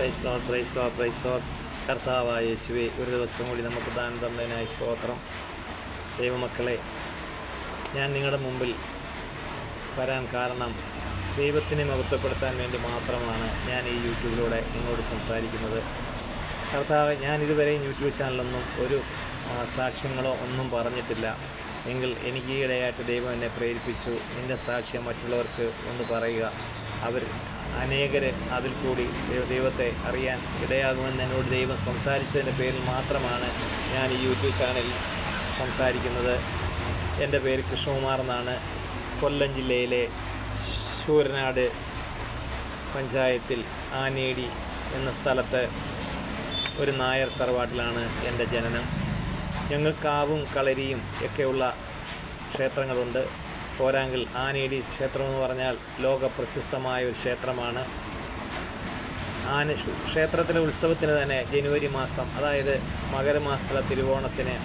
Praise lord praise lord praise lord കർത്താവായ യേശുവെ ഒരു ദിവസം കൂടി നമുക്ക് ദാനം തന്നതിനായി സ്തോത്രം. ദൈവമക്കളെ ഞാൻ നിങ്ങളുടെ മുമ്പിൽ വരാൻ കാരണം ദൈവത്തിനെ മഹത്വപ്പെടുത്താൻ വേണ്ടി മാത്രമാണ് ഞാൻ ഈ യൂട്യൂബിലൂടെ നിങ്ങളോട് സംസാരിക്കുന്നത്. കർത്താവ് ഞാൻ ഇതുവരെയും യൂട്യൂബ് ചാനലൊന്നും ഒരു സാക്ഷ്യങ്ങളോ ഒന്നും പറഞ്ഞിട്ടില്ല. എങ്കിൽ എനിക്ക് ഇടയായിട്ട് ദൈവം എന്നെ പ്രേരിപ്പിച്ചു. നിന്റെ സാക്ഷ്യം മറ്റുള്ളവർക്ക് ഒന്ന് പറയുക. അവർ അനേകർ അതിൽ കൂടി ദൈവത്തെ അറിയാൻ ഇടയാകുമെന്ന് എന്നോട് ദൈവം സംസാരിച്ചതിന്റെ പേരിൽ മാത്രമാണ് ഞാൻ ഈ യൂട്യൂബ് ചാനലിൽ സംസാരിക്കുന്നത്. എന്റെ പേര് കൃഷ്ണകുമാർ എന്നാണ്. കൊല്ലം ജില്ലയിലെ ശൂരനാട് പഞ്ചായത്തിൽ ആനേടി എന്ന സ്ഥലത്ത് ഒരു നായർ തറവാട്ടിലാണ് എന്റെ ജനനം. ഞങ്ങൾക്കാവും കളരിയും ഒക്കെയുള്ള ക്ഷേത്രങ്ങളുണ്ട്. ആനയടി ക്ഷേത്രം എന്ന് പറഞ്ഞാൽ ലോക പ്രശസ്തമായ ഒരു ക്ഷേത്രമാണ്. ആന ക്ഷ- ക്ഷേത്രത്തിലെ ഉത്സവത്തിന് തന്നെ ജനുവരി മാസം അതായത് മകരമാസത്തിലെ തിരുവോണത്തിന്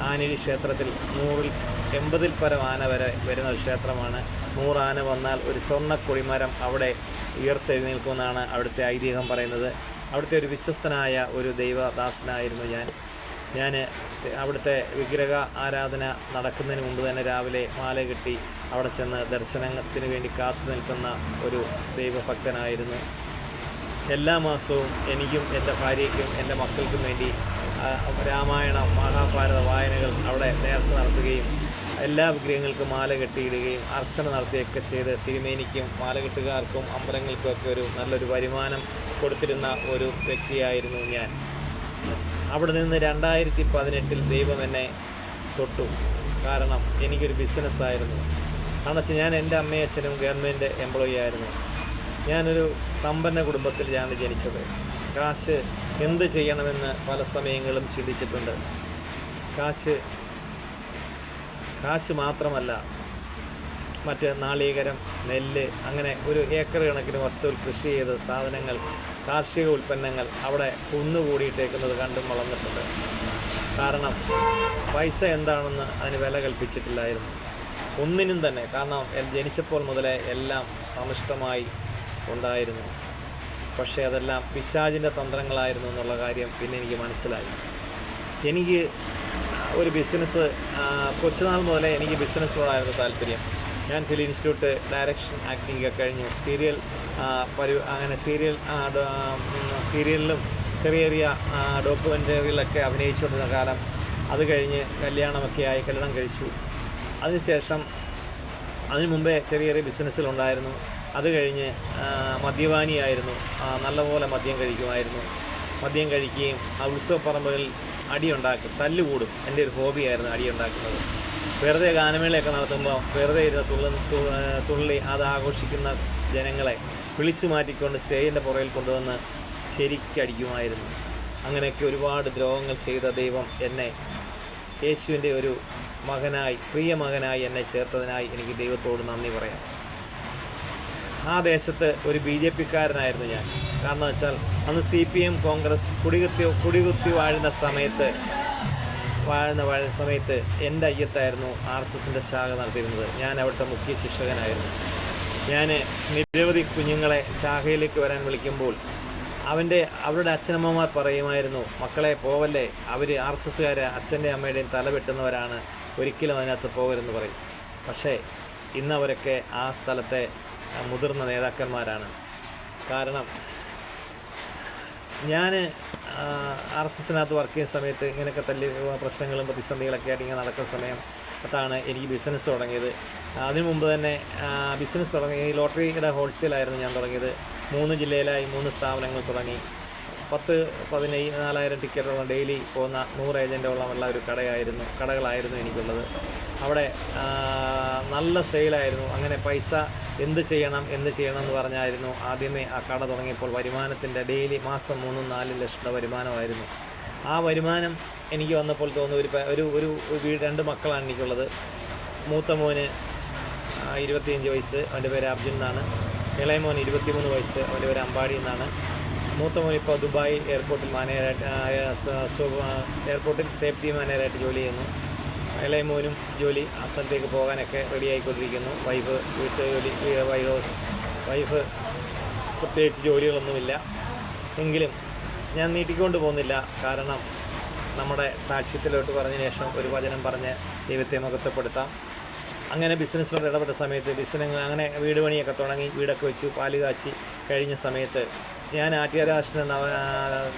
ആനേടി ക്ഷേത്രത്തിൽ നൂറിൽ എൺപതിൽ പരം ആന വരെ വരുന്ന ഒരു ക്ഷേത്രമാണ്. നൂറാന വന്നാൽ ഒരു സ്വർണ അവിടെ ഉയർത്തെഴുന്നേൽക്കുമെന്നാണ് അവിടുത്തെ ഐതിഹ്യം പറയുന്നത്. അവിടുത്തെ ഒരു വിശ്വസ്തനായ ഒരു ദൈവദാസനായിരുന്നു ഞാൻ. ഞാൻ അവിടുത്തെ വിഗ്രഹ ആരാധന നടക്കുന്നതിന് മുമ്പ് തന്നെ രാവിലെ മാല കെട്ടി അവിടെ ചെന്ന് ദർശനത്തിന് വേണ്ടി കാത്തു നിൽക്കുന്ന ഒരു ദൈവഭക്തനായിരുന്നു. എല്ലാ മാസവും എനിക്കും എന്റെ ഭാര്യയ്ക്കും എന്റെ മക്കൾക്കും വേണ്ടി രാമായണ മഹാഭാരത വായനകൾ അവിടെ നേർച്ച നടത്തുകയും എല്ലാ വിഗ്രഹങ്ങൾക്കും മാല കെട്ടിയിടുകയും അർച്ചന നടത്തുകയൊക്കെ ചെയ്ത് തിരുമേനിക്കും മാല കെട്ടുകാർക്കും അമ്പലങ്ങൾക്കുമൊക്കെ ഒരു നല്ലൊരു വരുമാനം കൊടുത്തിരുന്ന ഒരു വ്യക്തിയായിരുന്നു ഞാൻ. അവിടെ നിന്ന് രണ്ടായിരത്തി പതിനെട്ടിൽ ദൈവം എന്നെ തൊട്ടു. കാരണം എനിക്കൊരു ബിസിനസ്സായിരുന്നു വെച്ചാൽ ഞാൻ എന്റെ അമ്മയും അച്ഛനും ഗവൺമെന്റ് എംപ്ലോയി ആയിരുന്നു. ഞാനൊരു സമ്പന്ന കുടുംബത്തിൽ ഞാൻ ജനിച്ചത്. കാശ് എന്ത് ചെയ്യണമെന്ന് പല സമയങ്ങളും ചിന്തിച്ചിട്ടുണ്ട്. കാശ് കാശ് മാത്രമല്ല മറ്റ് നാളീകരം നെല്ല് അങ്ങനെ ഒരു ഏക്കർ കണക്കിന് വസ്തുവിൽ കൃഷി ചെയ്ത് സാധനങ്ങൾ കാർഷിക ഉൽപ്പന്നങ്ങൾ അവിടെ കുന്നുകൂടിയിട്ടേക്കുന്നത് കണ്ടും വളർന്നിട്ടുണ്ട്. കാരണം പൈസ എന്താണെന്ന് അതിന് വില കൽപ്പിച്ചിട്ടില്ലായിരുന്നു. ഒന്നിനും തന്നെ കാരണം ജനിച്ചപ്പോൾ മുതലേ എല്ലാം സമിഷ്ടമായി ഉണ്ടായിരുന്നു. പക്ഷേ അതെല്ലാം പിശാജിന്റെ തന്ത്രങ്ങളായിരുന്നു എന്നുള്ള കാര്യം പിന്നെ എനിക്ക് മനസ്സിലായി. എനിക്ക് ഒരു ബിസിനസ് കൊച്ചുനാൾ മുതലേ എനിക്ക് ബിസിനസ്സിനോടായിരുന്നു താല്പര്യം. ഞാൻ ഫിലിം ഇൻസ്റ്റിറ്റ്യൂട്ട് ഡയറക്ഷൻ ആക്ടിംഗ് ഒക്കെ കഴിഞ്ഞു. സീരിയൽ പരി അങ്ങനെ സീരിയൽ സീരിയലിലും ചെറിയ ചെറിയ ഡോക്യുമെന്ററികളിലൊക്കെ അഭിനയിച്ചുകൊണ്ടിരുന്ന കാലം അത് കഴിഞ്ഞ് കല്യാണമൊക്കെ ആയി കല്യാണം കഴിച്ചു. അതിനുശേഷം അതിനു മുമ്പേ ചെറിയ ചെറിയ ബിസിനസ്സിലുണ്ടായിരുന്നു. അത് കഴിഞ്ഞ് മദ്യപാനിയായിരുന്നു. നല്ലപോലെ മദ്യം കഴിക്കുമായിരുന്നു. മദ്യം കഴിക്കുകയും ആ ഉത്സവപ്പറമ്പുകളിൽ അടിയുണ്ടാക്കും തല്ലുകൂടും എന്റെ ഒരു ഹോബിയായിരുന്നു അടിയുണ്ടാക്കുന്നത്. വെറുതെ ഗാനമേളയൊക്കെ നടത്തുമ്പോൾ വെറുതെ ഇരുന്ന് തുള്ളി തുള്ളി അത് ആഘോഷിക്കുന്ന ജനങ്ങളെ വിളിച്ചു മാറ്റിക്കൊണ്ട് സ്റ്റേജിന്റെ പുറകിൽ കൊണ്ടുവന്ന് ശരിക്കടിക്കുമായിരുന്നു. അങ്ങനെയൊക്കെ ഒരുപാട് ദ്രോഹങ്ങൾ ചെയ്ത ദൈവം എന്നെ യേശുവിന്റെ ഒരു മകനായി പ്രിയ മകനായി എന്നെ ചേർത്തതിനായി എനിക്ക് ദൈവത്തോട് നന്ദി പറയാം. ആ ദേശത്ത് ഒരു ബി ജെ പിക്കാരനായിരുന്നു ഞാൻ. കാരണം വെച്ചാൽ അന്ന് സി പി എം കോൺഗ്രസ് കുടികുത്തി കുടികുത്തി വാഴുന്ന സമയത്ത് വാഴുന്ന വാഴ സമയത്ത് എന്റെ അയ്യത്തായിരുന്നു ആർ എസ് എസിന്റെ ശാഖ നടത്തിയിരുന്നത്. ഞാൻ അവിടുത്തെ മുഖ്യ ശിക്ഷകനായിരുന്നു. ഞാൻ നിരവധി കുഞ്ഞുങ്ങളെ ശാഖയിലേക്ക് വരാൻ വിളിക്കുമ്പോൾ അവന്റെ അവരുടെ അച്ഛനമ്മമാർ പറയുമായിരുന്നു മക്കളെ പോവല്ലേ? അവർ ആർ എസ് എസ്സുകാരെ അച്ഛന്റെ അമ്മയുടെയും തല വെട്ടുന്നവരാണ്. ഒരിക്കലും അതിനകത്ത് പോകരുതെന്ന് പറയും. പക്ഷേ ഇന്നവരൊക്കെ ആ സ്ഥലത്തെ മുതിർന്ന നേതാക്കന്മാരാണ്. കാരണം ഞാൻ ആർ എസ് എസിനകത്ത് വർക്ക് ചെയ്യുന്ന സമയത്ത് ഇങ്ങനെയൊക്കെ തല്ലി പ്രശ്നങ്ങളും പ്രതിസന്ധികളൊക്കെ ആയിട്ട് ഇങ്ങനെ നടക്കുന്ന സമയം അതാണ് എനിക്ക് ബിസിനസ് തുടങ്ങിയത്. അതിനു മുമ്പ് തന്നെ ബിസിനസ് തുടങ്ങി ലോട്ടറിയുടെ ഹോൾസെയിലായിരുന്നു ഞാൻ തുടങ്ങിയത്. മൂന്ന് ജില്ലയിലായി മൂന്ന് സ്ഥാപനങ്ങൾ തുടങ്ങി. പത്ത് പതിനായിരം നാലായിരം ടിക്കറ്റുള്ള ഡെയിലി പോകുന്ന നൂറ് ഏജന്റോളമുള്ള ഒരു കടയായിരുന്നു കടകളായിരുന്നു എനിക്കുള്ളത്. അവിടെ നല്ല സെയിലായിരുന്നു. അങ്ങനെ പൈസ എന്ത് ചെയ്യണം എന്ത് ചെയ്യണം എന്ന് പറഞ്ഞായിരുന്നു. ആദ്യമേ ആ കട തുടങ്ങിയപ്പോൾ വരുമാനത്തിന്റെ ഡെയിലി മാസം മൂന്നും നാലും ലക്ഷം രൂപ വരുമാനമായിരുന്നു. ആ വരുമാനം എനിക്ക് വന്നപ്പോൾ തോന്നുന്നു ഒരു ഒരു ഒരു രണ്ട് മക്കളാണ് എനിക്കുള്ളത്. മൂത്ത മോന് ഇരുപത്തിയഞ്ച് വയസ്സ് അവന്റെ പേര് അർജുൻ എന്നാണ്. ഇളയ മോൻ ഇരുപത്തിമൂന്ന് വയസ്സ് അവന്റെ പേര് അമ്പാടി എന്നാണ്. മൂത്ത മോൻ ഇപ്പോൾ ദുബായ് എയർപോർട്ടിൽ ആ, എയർപോർട്ടിൽ സേഫ്റ്റി മാനേജറായിട്ട് ജോലി ചെയ്യുന്നു. ഇളയ മോനും ജോലി ആ സ്ഥലത്തേക്ക് പോകാനൊക്കെ റെഡി ആയിക്കൊണ്ടിരിക്കുന്നു. വൈഫ് വീട്ടിലെ ജോലി വൈഫ് വൈഫ് പ്രത്യേകിച്ച് ജോലികളൊന്നുമില്ല. എങ്കിലും ഞാൻ നീട്ടിക്കൊണ്ട് പോകുന്നില്ല. കാരണം നമ്മുടെ സാക്ഷ്യത്തിലോട്ട് പറഞ്ഞ ശേഷം ഒരു വചനം പറഞ്ഞ് ദൈവത്തെ മഹത്വപ്പെടുത്താം. അങ്ങനെ ബിസിനസ്സിലോട്ട് ഇടപെട്ട സമയത്ത് ബിസിനസ് അങ്ങനെ വീട് പണിയൊക്കെ തുടങ്ങി വീടൊക്കെ വെച്ചു പാൽ കാച്ചി കഴിഞ്ഞ സമയത്ത് ഞാൻ ആട്യരാഷ്ട്ര നവ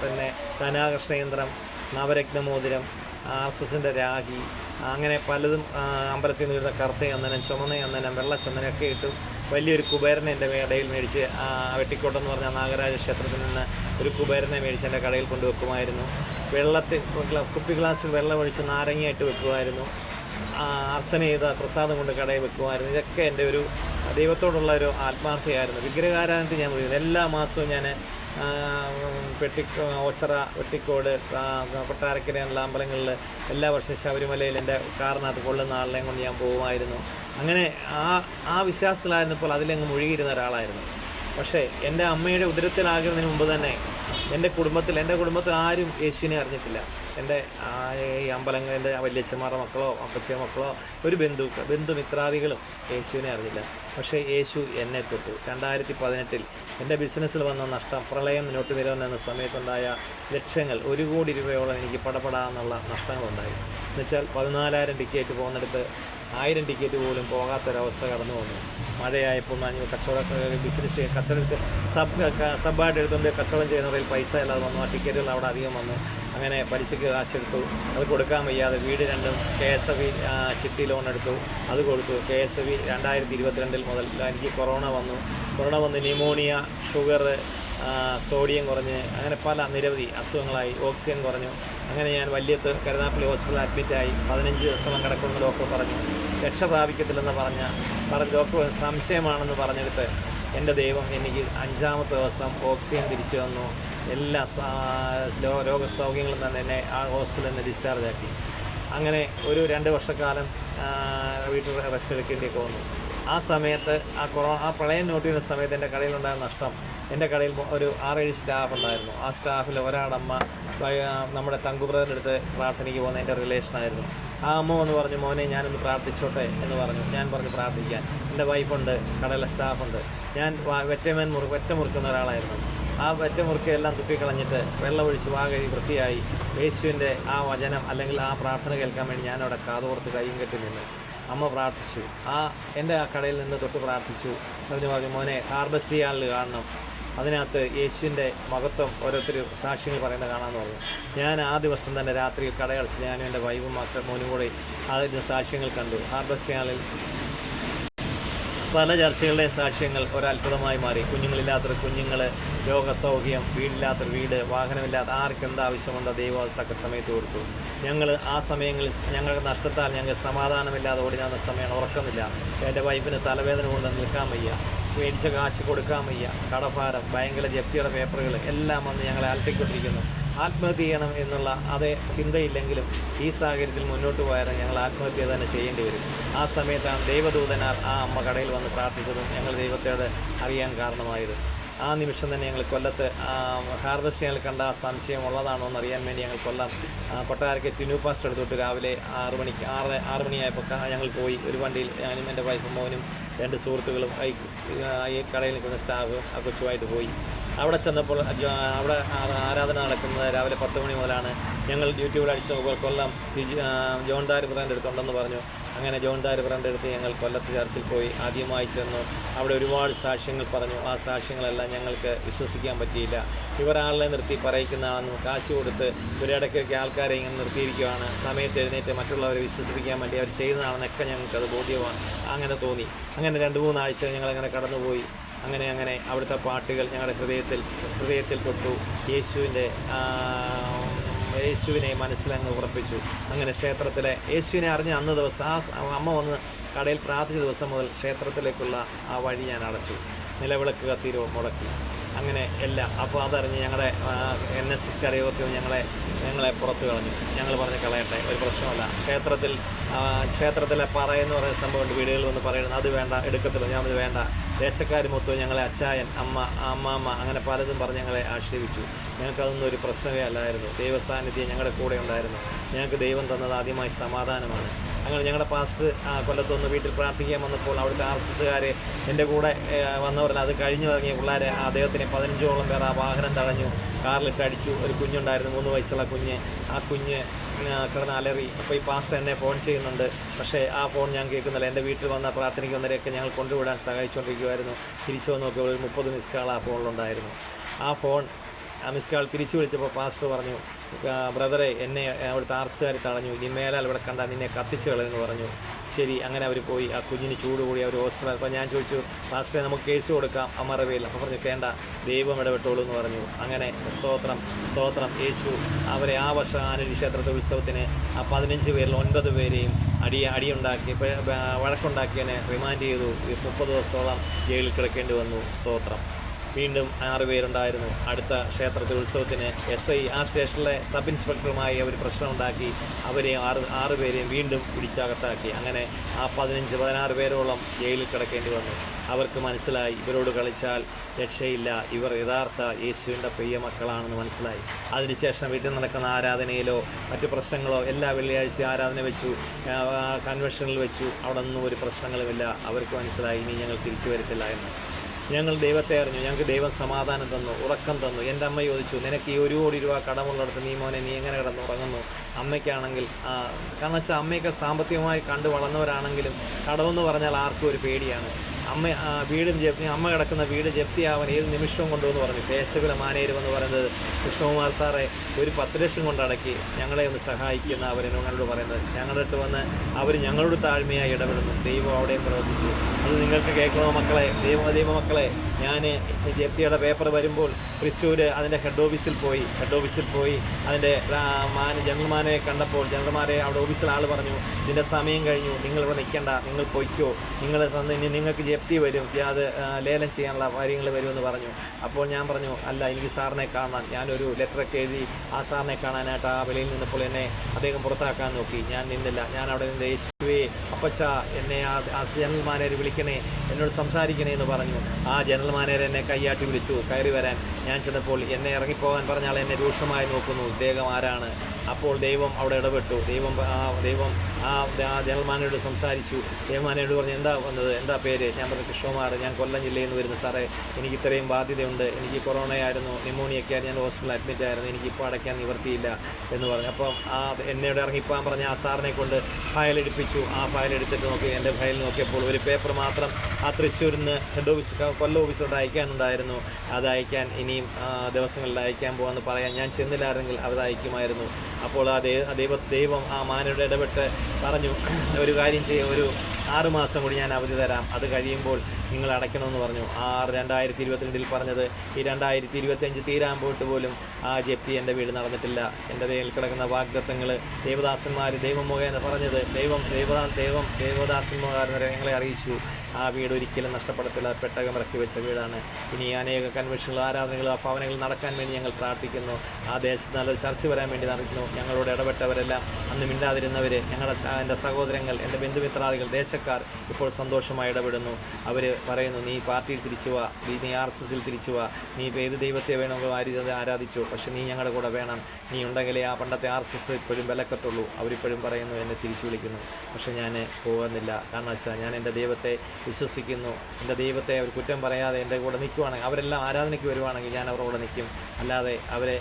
പിന്നെ ധനാകൃഷ്ണയന്ത്രം നവരത്നമോതിരം ആർ എസ് എസിന്റെ രാഗി അങ്ങനെ പലതും അമ്പലത്തിൽ നിന്ന് വരുന്ന കറുത്ത ചന്ദനം ചുമന്ന ചന്ദനം വെള്ള ചന്ദനം ഒക്കെ ഇട്ടു വലിയൊരു കുബേരനെ എന്റെ ഇടയിൽ മേടിച്ച് ആ, വെട്ടിക്കോട്ടെന്ന് പറഞ്ഞ നാഗരാജ ക്ഷേത്രത്തിൽ നിന്ന് ഒരു കുബേരനെ മേടിച്ച് എന്റെ കടയിൽ കൊണ്ടുവെക്കുമായിരുന്നു. വെള്ളത്തിൽ കുപ്പി ഗ്ലാസ്സിൽ വെള്ളം ഒഴിച്ച് നാരങ്ങയായിട്ട് വെക്കുമായിരുന്നു. അർച്ചന ചെയ്ത പ്രസാദം കൊണ്ട് കടയിൽ വെക്കുമായിരുന്നു. ഇതൊക്കെ എന്റെ ഒരു ദൈവത്തോടുള്ള ഒരു ആത്മാർത്ഥയായിരുന്നു. വിഗ്രഹാരാധനത്തിൽ ഞാൻ പോയിരുന്നു എല്ലാ മാസവും ഞാൻ പെട്ടി ഓച്ചറ വെട്ടിക്കോട് കൊട്ടാരക്കരയുള്ള അമ്പലങ്ങളിൽ എല്ലാ വർഷവും ശബരിമലയിൽ എന്റെ കാറിനകത്ത് കൊള്ളുന്ന ആളിനെയും കൊണ്ട് ഞാൻ പോകുമായിരുന്നു. അങ്ങനെ ആ ആ വിശ്വാസത്തിലായിരുന്നപ്പോൾ അതിലങ്ങ് മുഴുകിയിരുന്ന ഒരാളായിരുന്നു. പക്ഷേ എന്റെ അമ്മയുടെ ഉദരത്തിലാകുന്നതിന് മുമ്പ് തന്നെ എന്റെ കുടുംബത്തിൽ എന്റെ കുടുംബത്തിൽ ആരും യേശുവിനെ അറിഞ്ഞിട്ടില്ല. എന്റെ ഈ അമ്പലങ്ങൾ എന്റെ വല്യച്ഛന്മാരുടെ മക്കളോ അപ്പച്ചിയുടെ മക്കളോ ഒരു ബന്ധു ബന്ധുമിത്രാദികളും യേശുവിനെ അറിഞ്ഞില്ല. പക്ഷേ യേശു എന്നെ തൊട്ടു. രണ്ടായിരത്തി പതിനെട്ടിൽ എന്റെ ബിസിനസ്സിൽ വന്ന നഷ്ടം പ്രളയം നോട്ട് നിരോധനം എന്ന സമയത്തുണ്ടായ ലക്ഷങ്ങൾ ഒരു കോടി രൂപയോളം എനിക്ക് പടപടാന്നുള്ള നഷ്ടങ്ങളുണ്ടായി. എന്നുവെച്ചാൽ പതിനാലായിരം ടിക്കറ്റ് പോകുന്നിടത്ത് ആയിരം ടിക്കറ്റ് പോലും പോകാത്തൊരവസ്ഥ കടന്നു വന്നു. മഴയായപ്പോൾ ഞാൻ കച്ചവട ബിസിനസ് കച്ചവടത്തിൽ സബ് സബ്ബായിട്ട് എടുത്തുകൊണ്ട് കച്ചവടം ചെയ്യുന്നവരിൽ പൈസ അല്ലാതെ വന്നു. ആ ടിക്കറ്റുകൾ അവിടെ അധികം വന്നു. അങ്ങനെ പലിശയ്ക്ക് കാശെടുത്തു. അത് കൊടുക്കാൻ വയ്യാതെ വീട് രണ്ടും K S F chitty loan എടുത്തു. അത് കൊടുത്തു. കെ എസ് എഫ് രണ്ടായിരത്തി ഇരുപത്തിരണ്ടിൽ മുതൽ എനിക്ക് കൊറോണ വന്നു. കൊറോണ വന്ന് ന്യൂമോണിയ ഷുഗർ സോഡിയം കുറഞ്ഞ് അങ്ങനെ പല നിരവധി അസുഖങ്ങളായി. ഓക്സിജൻ കുറഞ്ഞു. അങ്ങനെ ഞാൻ വലിയത്ത് കരുനാപ്പള്ളി ഹോസ്പിറ്റലിൽ അഡ്മിറ്റായി പതിനഞ്ച് ദിവസം കിടക്കുമെന്ന് ഡോക്ടർ പറഞ്ഞു. രക്ഷ പ്രാപിക്കത്തില്ലെന്ന് പറഞ്ഞ പറഞ്ഞ ഡോക്ടർ സംശയമാണെന്ന് പറഞ്ഞെടുത്ത് എന്റെ ദൈവം എനിക്ക് അഞ്ചാമത്തെ ദിവസം ഓക്സിജൻ തിരിച്ചു തന്നു. എല്ലാ രോഗസൗകര്യങ്ങളും തന്നെ എന്നെ ആ ഹോസ്പിറ്റലിൽ നിന്ന് ഡിസ്ചാർജ് ആക്കി. അങ്ങനെ ഒരു രണ്ട് വർഷക്കാലം വീട്ടിൽ റെസ്റ്റ് എടുക്കേണ്ടിയൊക്കെ വന്നു ആ സമയത്ത് ആ കൊറോണ ആ പ്രളയം നോട്ട് ചെയ്യുന്ന സമയത്ത് എന്റെ കടയിലുണ്ടായ നഷ്ടം. എന്റെ കടയിൽ ഒരു ആറേഴ് സ്റ്റാഫ് ഉണ്ടായിരുന്നു. ആ സ്റ്റാഫിൽ ഒരാളമ്മ നമ്മുടെ തങ്കുബ്രദറിന്റെ അടുത്ത് പ്രാർത്ഥനയ്ക്ക് പോകുന്ന എന്റെ റിലേഷനായിരുന്നു ആ അമ്മ എന്ന് പറഞ്ഞു മോനെ ഞാനൊന്ന് പ്രാർത്ഥിച്ചോട്ടെ എന്ന് പറഞ്ഞു. ഞാൻ പറഞ്ഞു പ്രാർത്ഥിക്കാൻ. എന്റെ വൈഫുണ്ട് കടയിലെ സ്റ്റാഫുണ്ട് ഞാൻ വെറ്റമേൻ മുറി വെറ്റ മുറുക്കുന്ന ഒരാളായിരുന്നു. ആ വെറ്റ മുറുക്കെല്ലാം തുപ്പിക്കളഞ്ഞിട്ട് വെള്ളമൊഴിച്ച് വാകഴി വൃത്തിയായി യേശുവിന്റെ ആ വചനം അല്ലെങ്കിൽ ആ പ്രാർത്ഥന കേൾക്കാൻ വേണ്ടി ഞാനവിടെ കാതോർത്ത് കൈയും കെട്ടി നിന്ന് അമ്മ പ്രാർത്ഥിച്ചു. ആ എന്റെ ആ കടയിൽ നിന്ന് തൊട്ട് പ്രാർത്ഥിച്ചു. പറഞ്ഞു പറഞ്ഞു മോനെ ഹാർബസ്റ്റ് ചെയ്യാനിൽ കാണണം. അതിനകത്ത് യേശുവിന്റെ മഹത്വം ഓരോരുത്തർ സാക്ഷ്യങ്ങൾ പറയുന്നത് കാണാമെന്ന് പറഞ്ഞു ഞാൻ ആ ദിവസം തന്നെ രാത്രി കടയടച്ച് ഞാനും എന്റെ വൈഫും മക്കൾ മോനും കൂടി അതിന്റെ സാക്ഷ്യങ്ങൾ കണ്ടു. ഹാർബസ്റ്റ് ചെയ്യാനിൽ പല ചർച്ചകളുടെ സാക്ഷ്യങ്ങൾ ഒരത്ഭുതമായി മാറി. കുഞ്ഞുങ്ങളില്ലാത്തൊരു കുഞ്ഞുങ്ങൾ രോഗസൗഖ്യം വീടില്ലാത്തൊരു വീട് വാഹനമില്ലാത്ത ആർക്ക് എന്ത് ആവശ്യമുണ്ടോ ദൈവം അത് തക്ക സമയത്ത് കൊടുത്തു. ഞങ്ങൾ ആ സമയങ്ങളിൽ ഞങ്ങളുടെ നഷ്ടത്താൽ ഞങ്ങൾ സമാധാനമില്ലാതെ ഓടി നടന്ന സമയം ഉറക്കമില്ല. എന്റെ വൈഫിന് തലവേദന കൊണ്ട് നിൽക്കാൻ വയ്യ. മേടിച്ച കാശ് കൊടുക്കാൻ വയ്യ. കടഭാരം ഭയങ്കര ജപ്തിയുടെ പേപ്പറുകൾ എല്ലാം വന്ന് ഞങ്ങളെ അലട്ടിക്കൊണ്ടിരിക്കുന്നു ആത്മഹത്യ ചെയ്യണം എന്നുള്ള അതേ ചിന്തയില്ലെങ്കിലും ഈ സാഹചര്യത്തിൽ മുന്നോട്ട് പോയാൽ ഞങ്ങൾ ആത്മഹത്യ തന്നെ ചെയ്യേണ്ടി വരും. ആ സമയത്താണ് ദൈവദൂതനാൽ ആ അമ്മ കടയിൽ വന്ന് പ്രാർത്ഥിച്ചതും ഞങ്ങൾ ദൈവത്തോട് അറിയാൻ കാരണമായത്. ആ നിമിഷം തന്നെ ഞങ്ങൾ കൊല്ലത്ത് ഹാർവസ്റ്റ് കണ്ട ആ സംശയം ഉള്ളതാണോ എന്ന് അറിയാൻ വേണ്ടി ഞങ്ങൾ കൊല്ലം കൊട്ടാരക്കെ ടിനു എടുത്തോട്ട് രാവിലെ ആറ് മണിക്ക് ആറ് ആറ് മണിയായപ്പോൾ ഞങ്ങൾ പോയി. ഒരു വണ്ടിയിൽ ഞാനും എന്റെ വൈഫും മോനും രണ്ട് സുഹൃത്തുക്കളും ഈ കടയിൽ നിൽക്കുന്ന സ്റ്റാഫും ആ കൊച്ചുമായിട്ട് പോയി. അവിടെ ചെന്നപ്പോൾ അവിടെ ആരാധന നടക്കുന്നത്? രാവിലെ പത്ത് മണി മുതലാണ്. ഞങ്ങൾ യൂട്യൂബിൽ അടിച്ചു നോക്കുമ്പോൾ കൊല്ലം ജോൺ ദാരി ബ്രാൻഡ് എടുത്തുണ്ടെന്ന് പറഞ്ഞു. അങ്ങനെ ജോൺ ദാരി ബ്രാൻഡ് എടുത്ത് ഞങ്ങൾ കൊല്ലത്ത് ചർച്ചിൽ പോയി ആദ്യമായി ചെന്നു. അവിടെ ഒരുപാട് സാക്ഷ്യങ്ങൾ പറഞ്ഞു. ആ സാക്ഷ്യങ്ങളെല്ലാം ഞങ്ങൾക്ക് വിശ്വസിക്കാൻ പറ്റിയില്ല. ഇവരാളെ നിർത്തി പറയിക്കുന്നതാണെന്ന് കാശ് കൊടുത്ത് ഒരിടയ്ക്കൊക്കെ ആൾക്കാരെ ഇങ്ങനെ നിർത്തിയിരിക്കുകയാണ് സമയത്ത് എഴുന്നേറ്റ് മറ്റുള്ളവരെ വിശ്വസിപ്പിക്കാൻ വേണ്ടി അവർ ചെയ്യുന്നതാണെന്നൊക്കെ ഞങ്ങൾക്കത് ബോധ്യമാണ് അങ്ങനെ തോന്നി. അങ്ങനെ രണ്ട് മൂന്നാഴ്ച ഞങ്ങളങ്ങനെ കടന്നുപോയി. അങ്ങനെ അങ്ങനെ അവിടുത്തെ പാട്ടുകൾ ഞങ്ങളുടെ ഹൃദയത്തിൽ ഹൃദയത്തിൽ തൊട്ടു. യേശുവിന്റെ യേശുവിനെ മനസ്സിലങ്ങ് ഉറപ്പിച്ചു. അങ്ങനെ ക്ഷേത്രത്തിലെ യേശുവിനെ അറിഞ്ഞ അന്ന് ദിവസം ആ അമ്മ വന്ന് കടയിൽ പ്രാർത്ഥിച്ച ദിവസം മുതൽ ക്ഷേത്രത്തിലേക്കുള്ള ആ വഴി ഞാൻ അടച്ചു. നിലവിളക്ക് കത്തീരോ മുടക്കി. അങ്ങനെ എല്ലാം അപ്പോൾ അതറിഞ്ഞ് ഞങ്ങളുടെ എൻ എസ് എസ് കരയോഗത്തിൽ ഞങ്ങളെ ഞങ്ങളെ പുറത്തു കളഞ്ഞു. ഞങ്ങൾ പറഞ്ഞ് കളയട്ടെ ഒരു പ്രശ്നമല്ല ക്ഷേത്രത്തിൽ ക്ഷേത്രത്തിലെ പറയുന്ന പറയുന്ന സംഭവമുണ്ട് വീടുകളിൽ വന്ന് പറയുന്നത് അത് വേണ്ട എടുക്കത്തില്ല. ഞാൻ അത് വേണ്ട ദേശക്കാർ മൊത്തം ഞങ്ങളെ അച്ചായൻ അമ്മ അമ്മാമ്മ അങ്ങനെ പലതും പറഞ്ഞ് ഞങ്ങളെ ആക്ഷേപിച്ചു ഞങ്ങൾക്കതൊന്നും ഒരു പ്രശ്നമേ അല്ലായിരുന്നു. ദൈവസാന്നിധ്യം ഞങ്ങളുടെ കൂടെ ഉണ്ടായിരുന്നു. ഞങ്ങൾക്ക് ദൈവം തന്നത് ആദ്യമായി സമാധാനമാണ്. അങ്ങനെ ഞങ്ങളുടെ പാസ്റ്റ് കൊല്ലത്തൊന്ന് വീട്ടിൽ പ്രാർത്ഥിക്കാൻ വന്നപ്പോൾ അവിടുത്തെ ആർ എസ് എസ്സുകാരെ എന്റെ കൂടെ വന്നവരിൽ അത് കഴിഞ്ഞു ഇറങ്ങിയ പിള്ളേരെ അദ്ദേഹത്തിന് പതിനഞ്ചോളം പേർ ആ വാഹനം തടഞ്ഞു കാറിലിട്ട് അടിച്ചു ഒരു കുഞ്ഞുണ്ടായിരുന്നു മൂന്ന് വയസ്സുള്ള കുഞ്ഞ്. ആ കുഞ്ഞ് ആ, കിടന്ന് അലറി. അപ്പോൾ ഈ പാസ്റ്റർ എന്നെ ഫോൺ ചെയ്യുന്നുണ്ട്. പക്ഷേ ആ ഫോൺ ഞാൻ കേൾക്കുന്നില്ല. എന്റെ വീട്ടിൽ വന്ന പ്രാർത്ഥനയ്ക്ക് ഞങ്ങൾ കൊണ്ടുവിടാൻ സഹായിച്ചുകൊണ്ടിരിക്കുമായിരുന്നു തിരിച്ചു വന്നൊക്കെ ഒരു മുപ്പത് മിസ് കാൾ ആ ഫോണിലുണ്ടായിരുന്നു ആ ഫോൺ ആ മിസ് കാൾ തിരിച്ചു വിളിച്ചപ്പോൾ പാസ്റ്റർ പറഞ്ഞു ബ്രദറെ എന്നെ അവിടുത്തെ ആർസുകാർ തടഞ്ഞു. ഇനി മേലാൽ ഇവിടെ കണ്ടാൽ നിന്നെ കത്തിച്ചു കളയെന്ന് പറഞ്ഞു. ശരി അങ്ങനെ അവർ പോയി. ആ കുഞ്ഞിന് ചൂട് കൂടി അവർ ഹോസ്പിറ്റൽ അപ്പോൾ ഞാൻ ചോദിച്ചു പാസ്റ്ററെ നമുക്ക് കേസ് കൊടുക്കാം. അമ്മ പേരിൽ അപ്പോൾ പറഞ്ഞു വേണ്ട ദൈവം ഇടപെട്ടോളൂ എന്ന് പറഞ്ഞു. അങ്ങനെ സ്തോത്രം സ്തോത്രം. യേശു അവരെ ആ വർഷം ആനടി ക്ഷേത്രത്തെ ഉത്സവത്തിന് ആ പതിനഞ്ച് പേരിൽ ഒൻപത് പേരെയും അടി അടിയുണ്ടാക്കി വഴക്കുണ്ടാക്കിയതിനെ റിമാൻഡ് ചെയ്തു. മുപ്പത് ദിവസത്തോളം ജയിലിൽ കിടക്കേണ്ടി വന്നു. സ്തോത്രം. വീണ്ടും ആറ് പേരുണ്ടായിരുന്നു. അടുത്ത ക്ഷേത്രത്തിൽ ഉത്സവത്തിന് എസ് ഐ ആ സ്റ്റേഷനിലെ സബ് ഇൻസ്പെക്ടറുമായി അവർ പ്രശ്നമുണ്ടാക്കി. അവരെ ആറ് ആറ് പേരെയും വീണ്ടും പിടിച്ചകത്താക്കി അങ്ങനെ ആ പതിനഞ്ച് പതിനാറ് പേരോളം ജയിലിൽ കിടക്കേണ്ടി വന്നു. അവർക്ക് മനസ്സിലായി ഇവരോട് കളിച്ചാൽ രക്ഷയില്ല. ഇവർ യഥാർത്ഥ യേശുവിന്റെ പ്രിയ മക്കളാണെന്ന് മനസ്സിലായി. അതിനുശേഷം വീട്ടിൽ നടക്കുന്ന ആരാധനയിലോ മറ്റു പ്രശ്നങ്ങളോ എല്ലാ വെള്ളിയാഴ്ച ആരാധന വെച്ചു കൺവെൻഷനിൽ വെച്ചു. അവിടെ ഒന്നും ഒരു പ്രശ്നങ്ങളുമില്ല. അവർക്ക് മനസ്സിലായി ഇനി ഞങ്ങൾ തിരിച്ചു വരത്തില്ല എന്ന്. ഞങ്ങൾ ദൈവത്തെ അറിഞ്ഞു. ഞങ്ങൾക്ക് ദൈവം സമാധാനം തന്നു ഉറക്കം തന്നു. എന്റെ അമ്മ ചോദിച്ചു നിനക്ക് ഈ ഒരു കോടി രൂപ കടമുള്ളിടത്ത് നീ മോനെ നീ എങ്ങനെ കിടന്ന് ഉറങ്ങുന്നു? അമ്മയ്ക്കാണെങ്കിൽ കാരണം വെച്ചാൽ അമ്മയൊക്കെ സാമ്പത്തികമായി കണ്ടു വളർന്നവരാണെങ്കിലും കടമെന്ന് പറഞ്ഞാൽ ആർക്കും ഒരു പേടിയാണ്. അമ്മ വീട് ജപ്തി അമ്മ കിടക്കുന്ന വീട് ജപ്തിയാവാൻ ഏത് നിമിഷവും കൊണ്ടുവന്ന് പറഞ്ഞു. പേശകുല മാനേരുമെന്ന് പറയുന്നത് കൃഷ്ണകുമാർ സാറെ ഒരു പത്ത് ലക്ഷം കൊണ്ടടക്കി ഞങ്ങളെ ഒന്ന് സഹായിക്കുന്ന അവർ ഞങ്ങളോട് പറയുന്നത്. ഞങ്ങളുടെ അടുത്ത് വന്ന് അവർ ഞങ്ങളോട് താഴ്മയായി ഇടപെടുന്നു. ദൈവം അവിടെയും പ്രവർത്തിച്ചു. അത് നിങ്ങൾക്ക് കേൾക്കണോ മക്കളെ? ദൈവ ദൈവ മക്കളെ ഞാൻ ജപ്തിയുടെ പേപ്പർ വരുമ്പോൾ തൃശ്ശൂർ അതിന്റെ ഹെഡ് ഓഫീസിൽ പോയി. ഹെഡ് ഓഫീസിൽ പോയി. അതിന്റെ മാന ജനറൽമാനെ കണ്ടപ്പോൾ ജനറൽമാരെ അവിടെ ഓഫീസിൽ ആൾ പറഞ്ഞു ഇതിന്റെ സമയം കഴിഞ്ഞു. നിങ്ങൾ ഇവിടെ നിൽക്കണ്ട. നിങ്ങൾ പൊയ്ക്കോ. നിങ്ങൾ തന്നെ നിങ്ങൾക്ക് ജപ്തി വരും. അത് ലേലം ചെയ്യാനുള്ള കാര്യങ്ങൾ വരുമെന്ന് പറഞ്ഞു. അപ്പോൾ ഞാൻ പറഞ്ഞു അല്ല എനിക്ക് സാറിനെ കാണാൻ ഞാനൊരു ലെറ്ററൊക്കെ എഴുതി ആ സാറിനെ കാണാനായിട്ട് ആ വെളിയിൽ നിന്നപ്പോൾ എന്നെ അദ്ദേഹം പുറത്താക്കാൻ നോക്കി. ഞാൻ നിന്നില്ല. ഞാൻ അവിടെ നിന്ന് യേശുവേ അപ്പച്ച എന്നെ ആ ആ ജനറൽ മാനേജർ വിളിക്കണേ എന്നോട് സംസാരിക്കണേ എന്ന് പറഞ്ഞു. ആ ജനറൽ മാനേജർ എന്നെ കൈയാട്ടി വിളിച്ചു കയറി വരാൻ. ഞാൻ ചെന്നപ്പോൾ എന്നെ ഇറങ്ങിപ്പോകാൻ പറഞ്ഞാൽ എന്നെ രൂക്ഷമായി നോക്കുന്നു. ഇദ്ദേഹം ആരാണ്? അപ്പോൾ ദൈവം അവിടെ ഇടപെട്ടു. ദൈവം ആ ദൈവം ആ ജനറൽ മാനേജരോട് സംസാരിച്ചു. ജനറൽ പറഞ്ഞു എന്താ വന്നത്? എന്താ പേര്? ഞാൻ പറഞ്ഞു കൃഷ്ണകുമാർ ഞാൻ കൊല്ലം ജില്ലയിൽ നിന്ന് വരുന്നു. സാറേ എനിക്ക് ഇത്രയും ബാധ്യതയുണ്ട്. എനിക്ക് കൊറോണയായിരുന്നു. ന്യൂമോണിയൊക്കെ ആയിരുന്നു ഞാൻ ഹോസ്പിറ്റലിൽ അഡ്മിറ്റ് ആയിരുന്നു. എനിക്ക് ഇപ്പോൾ അടയ്ക്കാൻ നിവർത്തിയില്ല എന്ന് പറഞ്ഞു. അപ്പം ആ എന്നോട് ഇറങ്ങിപ്പോകാൻ പറഞ്ഞ ആ സാറിനെ കൊണ്ട് ഫയൽ എടുപ്പിച്ചു. ആ ഫയൽ എടുത്തിട്ട് നോക്കി എന്റെ ഫയൽ നോക്കിയപ്പോൾ ഒരു പേപ്പർ മാത്രം ആ തൃശ്ശൂരിൽ നിന്ന് ഹെഡ് ഓഫീസ് കൊല്ലം ഓഫീസിലോട്ട് അയക്കാനുണ്ടായിരുന്നു. അത് അയക്കാൻ ഇനിയും ദിവസങ്ങളിൽ അയക്കാൻ പോകാമെന്ന് പറയാൻ ഞാൻ ചെന്നില്ലായിരുന്നെങ്കിൽ അത് അയക്കുമായിരുന്നു. അപ്പോൾ ആ ദൈവ ദൈവ ആ മാനയുടെ ഇടപെട്ട് പറഞ്ഞു. ഒരു കാര്യം ചെയ്യുക ഒരു ആറ് മാസം കൂടി ഞാൻ അവധി തരാം. അത് കഴിയുമ്പോൾ നിങ്ങൾ അടയ്ക്കണമെന്ന് പറഞ്ഞു. ആ രണ്ടായിരത്തി ഇരുപത്തിരണ്ടിൽ പറഞ്ഞത് ഈ രണ്ടായിരത്തി ഇരുപത്തിയഞ്ച് തീരാൻ പോയിട്ട് പോലും ആ ജപ്തി എന്റെ വീട് നടന്നിട്ടില്ല. എന്റെ ദൈവത്തിൽ കിടക്കുന്ന വാഗ്ദത്തങ്ങൾ ദേവദാസന്മാർ ദൈവം മുഖേന പറഞ്ഞത് ദൈവം ദൈവദാ ദൈവം ദേവദാസന്മാർ ഞങ്ങളെ അറിയിച്ചു. ആ വീട് ഒരിക്കലും നഷ്ടപ്പെടത്തില്ല. പെട്ടകം ഇറക്കി വെച്ച വീടാണ്. ഇനി അനേക കൺവെൻഷനുകൾ ആരാധനകൾ ഭവനങ്ങൾ നടക്കാൻ വേണ്ടി ഞങ്ങൾ പ്രാർത്ഥിക്കുന്നു. ആ ദേശത്ത് നല്ലൊരു ചർച്ച വരാൻ വേണ്ടി നടക്കുന്നു. ഞങ്ങളോട് ഇടപെട്ടവരെല്ലാം അന്ന് മിണ്ടാതിരുന്നവർ ഞങ്ങളുടെ എന്റെ സഹോദരങ്ങൾ എന്റെ ബന്ധുമിത്രാദികൾ ദേശക്കാർ ഇപ്പോൾ സന്തോഷമായി ഇടപെടുന്നു. അവർ പറയുന്നു നീ പാർട്ടിയിൽ തിരിച്ചു വാ. നീ ആർ എസ് എസിൽ തിരിച്ചു വാ. നീ ഏത് ദൈവത്തെ വേണമെങ്കിൽ ആരി ആരാധിച്ചു. പക്ഷേ നീ ഞങ്ങളുടെ കൂടെ വേണം. നീ ഉണ്ടെങ്കിലേ ആ പണ്ടത്തെ ആർ എസ് എസ് ഇപ്പോഴും വിലക്കത്തുള്ളൂ. അവരിപ്പോഴും പറയുന്നു എന്നെ തിരിച്ചു വിളിക്കുന്നു. പക്ഷേ ഞാൻ പോകുന്നില്ല കാരണം വെച്ചാൽ ഞാൻ എന്റെ ദൈവത്തെ വിശ്വസിക്കുന്നു. എന്റെ ദൈവത്തെ അവർ കുറ്റം പറയാതെ എന്റെ കൂടെ നിൽക്കുവാണെങ്കിൽ അവരെല്ലാം ആരാധനയ്ക്ക് വരുവാണെങ്കിൽ ഞാൻ അവരുടെ കൂടെ നിൽക്കും. അല്ലാതെ അവരെ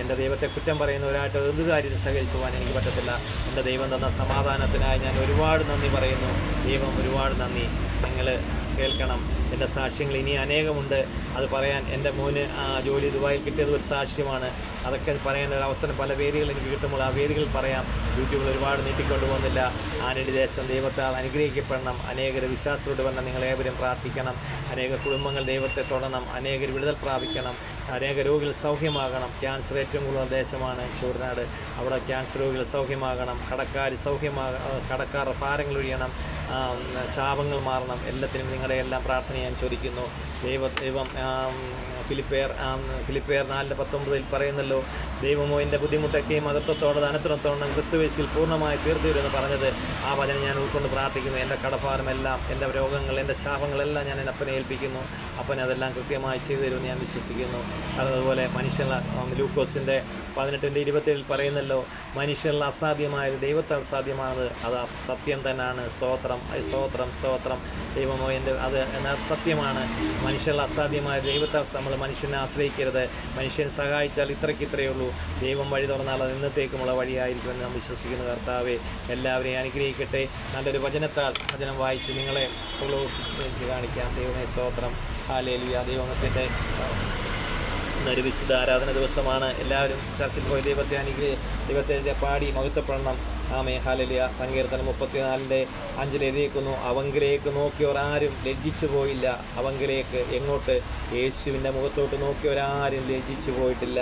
എന്റെ ദൈവത്തെ കുറ്റം പറയുന്നവരായിട്ട് എന്ത് കാര്യം സഹകരിച്ചു പോകാൻ എനിക്ക് പറ്റത്തില്ല. എന്റെ ദൈവം തന്ന സമാധാനത്തിനായി ഞാൻ ഒരുപാട് നന്ദി പറയുന്നു. ദൈവം ഒരുപാട് നന്ദി. നിങ്ങൾ കേൾക്കണം. എന്റെ സാക്ഷ്യങ്ങൾ ഇനി അനേകമുണ്ട്. അത് പറയാൻ എന്റെ മോന് ജോലി ദുബായിൽ കിട്ടിയത് ഒരു സാക്ഷ്യമാണ്. അതൊക്കെ പറയാൻ ഒരു അവസരം പല വേദികൾ എനിക്ക് കിട്ടുമ്പോൾ ആ വേദികളിൽ പറയാം. യൂട്യൂബിൽ ഒരുപാട് നീട്ടിക്കൊണ്ടു പോകുന്നില്ല ആനടി ദേശം ദൈവത്താൽ അനുഗ്രഹിക്കപ്പെടണം. അനേകർ വിശ്വാസത്തോട് വരണം. നിങ്ങളേവരും പ്രാർത്ഥിക്കണം. അനേക കുടുംബങ്ങൾ ദൈവത്തെ തൊടണം. അനേകർ വിടുതൽ പ്രാപിക്കണം. അനേക രോഗികൾ സൗഖ്യമാകണം. ക്യാൻസർ ഏറ്റവും കൂടുതൽ ദേശമാണ് ശൂർനാട് അവിടെ ക്യാൻസർ രോഗികൾ സൗഖ്യമാകണം. കടക്കാർ സൗഖ്യമാക കടക്കാർ ഭാരങ്ങൾ ഒഴിയണം. ശാപങ്ങൾ മാറണം. എല്ലാത്തിനും നിങ്ങളുടെ എല്ലാം പ്രാർത്ഥന ഞാൻ ചോദിക്കുന്നു. ദൈവ ദൈവം ഫിലിപ്പേർ ആ, ഫിലിപ്പേർ നാലിന്റെ പത്തൊമ്പതിൽ പറയുന്നല്ലോ ദൈവമോ എന്റെ ബുദ്ധിമുട്ടൊക്കെയും മതത്വത്തോടെ ധനത്തിനത്തോടെ ക്രിസ്തുവേശിൽ പൂർണമായി തീർത്തിരുമെന്ന് പറഞ്ഞത്. ആ വചനം ഞാൻ ഉൾക്കൊണ്ട് പ്രാർത്ഥിക്കുന്നു. എന്റെ കടപ്പാടുമെല്ലാം എന്റെ രോഗങ്ങൾ എന്റെ ശാപങ്ങളെല്ലാം ഞാൻ എന്റെ അപ്പനെ ഏൽപ്പിക്കുന്നു. അപ്പൻ അതെല്ലാം കൃത്യമായി ചെയ്തു തരുമെന്ന് ഞാൻ വിശ്വസിക്കുന്നു. അതുപോലെ മനുഷ്യൻ ലൂക്കോസിന്റെ പതിനെട്ടിന്റെ ഇരുപത്തേഴിൽ പറയുന്നല്ലോ മനുഷ്യരിൽ അസാധ്യമായത് ദൈവത്താൽ സാധ്യമാണത്. അത് സത്യം തന്നെയാണ് സ്തോത്രം സ്തോത്രം സ്തോത്രം. ദൈവമോ എന്റെ അത് സത്യമാണ്. മനുഷ്യരിൽ അസാധ്യമായ ദൈവത്താൽ നമ്മൾ മനുഷ്യനെ ആശ്രയിക്കരുത്. മനുഷ്യൻ സഹായിച്ചാൽ ഇത്രയ്ക്ക് ഇത്രയേ ഉള്ളൂ. ദൈവം വഴി തുറന്നാൽ അത് ഇന്നത്തേക്കുമുള്ള വഴിയായിരിക്കുമെന്ന് നാം വിശ്വസിക്കുന്ന കർത്താവെ. എല്ലാവരെയും അനുഗ്രഹിക്കട്ടെ. നല്ലൊരു വചനത്താൽ വചനം വായിച്ച് നിങ്ങളെ കാണിക്കാം. ദൈവമേ സ്തോത്രം. ഹാലേലിയ ദൈവത്തിന്റെ ഇന്നൊരു വിശുദ്ധ ആരാധന ദിവസമാണ്. എല്ലാവരും ചർച്ചിൽ പോയി ദൈവത്തെ അനുഗ്രഹി ദൈവത്തെ പാടി മഹത്വപ്പെടണം. ആമേ ഹാലലിയ സങ്കീർത്തനം മുപ്പത്തിനാലിന്റെ അഞ്ചിൽ എഴുതിയേക്കുന്നു. അവങ്കിലേക്ക് നോക്കിയവർ ആരും ലജ്ജിച്ചു പോയില്ല. അവങ്കിലേക്ക് എങ്ങോട്ട്? യേശുവിന്റെ മുഖത്തോട്ട് നോക്കിയവരാരും ലജ്ജിച്ചു പോയിട്ടില്ല.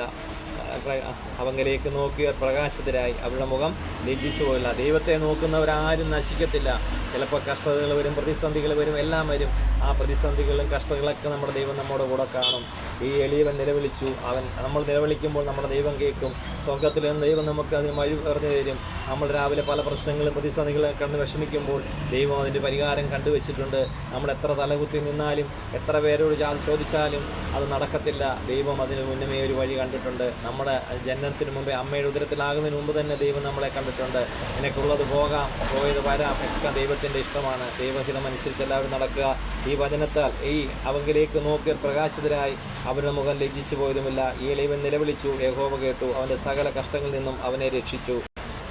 അവങ്കിലേക്ക് നോക്കിയവർ പ്രകാശിതരായി അവരുടെ മുഖം ലജ്ജിച്ചു പോയില്ല. ദൈവത്തെ നോക്കുന്നവരാരും നശിക്കത്തില്ല. ചിലപ്പോൾ കഷ്ടതകൾ വരും പ്രതിസന്ധികൾ വരും എല്ലാം വരും. ആ പ്രതിസന്ധികളും കഷ്ടതകളൊക്കെ നമ്മുടെ ദൈവം നമ്മുടെ കൂടെ കാണും. ഈ എളിയവൻ നിലവിളിച്ചു. അവൻ നമ്മൾ നിലവിളിക്കുമ്പോൾ നമ്മുടെ ദൈവം കേൾക്കും. സ്വർഗത്തിൽ നിന്ന് ദൈവം നമുക്ക് അതിന് വഴി പറഞ്ഞു തരും. നമ്മൾ രാവിലെ പല പ്രശ്നങ്ങളും പ്രതിസന്ധികളും കണ്ട് വിഷമിക്കുമ്പോൾ ദൈവം അതിന്റെ പരിഹാരം കണ്ടുവച്ചിട്ടുണ്ട്. നമ്മൾ എത്ര തലകുത്തി നിന്നാലും എത്ര പേരോട് ചോദിച്ചാലും അത് നടക്കത്തില്ല. ദൈവം അതിന് മുന്നമേ ഒരു വഴി കണ്ടിട്ടുണ്ട്. നമ്മുടെ ജനനത്തിന് മുമ്പേ അമ്മയുടെ ഉദരത്തിലാകുന്നതിന് മുമ്പ് തന്നെ ദൈവം നമ്മളെ കണ്ടിട്ടുണ്ട്. നിനക്കുള്ളത് പോകാം പോയത് വരാം. ഒക്കെ ദൈവത്തിന്റെ ഇഷ്ടമാണ്. ദൈവഹിതം അനുസരിച്ച് എല്ലാവരും നടക്കുക. ഈ വചനത്താൽ ഈ അവങ്കിലേക്ക് നോക്കി പ്രകാശിതരായി അവരുടെ മുഖം ലജ്ജിച്ചു പോയതുമില്ല ഈ ലൈവൻ നിലവിളിച്ചു. യഹോവ കേട്ടു. അവന്റെ സകല കഷ്ടങ്ങളിൽ നിന്നും അവനെ രക്ഷിച്ചു.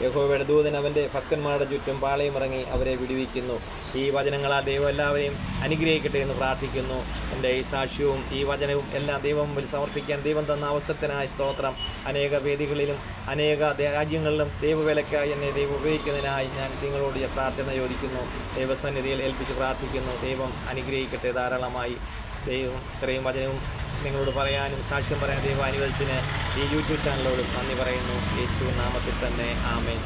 യഹോവയുടെ ദൂതൻ അവന്റെ ഭക്തന്മാരുടെ ചുറ്റും പാളയമിറങ്ങി അവരെ വിടുവിക്കുന്നു. ഈ വചനങ്ങളാൽ ദൈവം എല്ലാവരെയും അനുഗ്രഹിക്കട്ടെ എന്ന് പ്രാർത്ഥിക്കുന്നു. എന്റെ ഈ സാക്ഷ്യവും ഈ വചനവും എല്ലാം ദൈവം മുമ്പിൽ സമർപ്പിക്കാൻ ദൈവം തന്ന അവസരത്തിനായ സ്തോത്രം. അനേക വേദികളിലും അനേക രാജ്യങ്ങളിലും ദൈവവേലക്കായി എന്നെ ദൈവം ഉപയോഗിക്കുന്നതിനായി ഞാൻ നിങ്ങളോട് പ്രാർത്ഥന ചോദിക്കുന്നു. ദൈവസന്നിധിയിൽ ഏൽപ്പിച്ച് പ്രാർത്ഥിക്കുന്നു. ദൈവം അനുഗ്രഹിക്കട്ടെ ധാരാളമായി. ദൈവം ഇത്രയും വചനവും നിങ്ങളോട് പറയാനും സാക്ഷ്യം പറയാൻ ദൈവം അനുവദിച്ചതിന് ഈ യൂട്യൂബ് ചാനലോട് നന്ദി പറയുന്നു. യേശു നാമത്തിൽ തന്നെ ആമേൻ.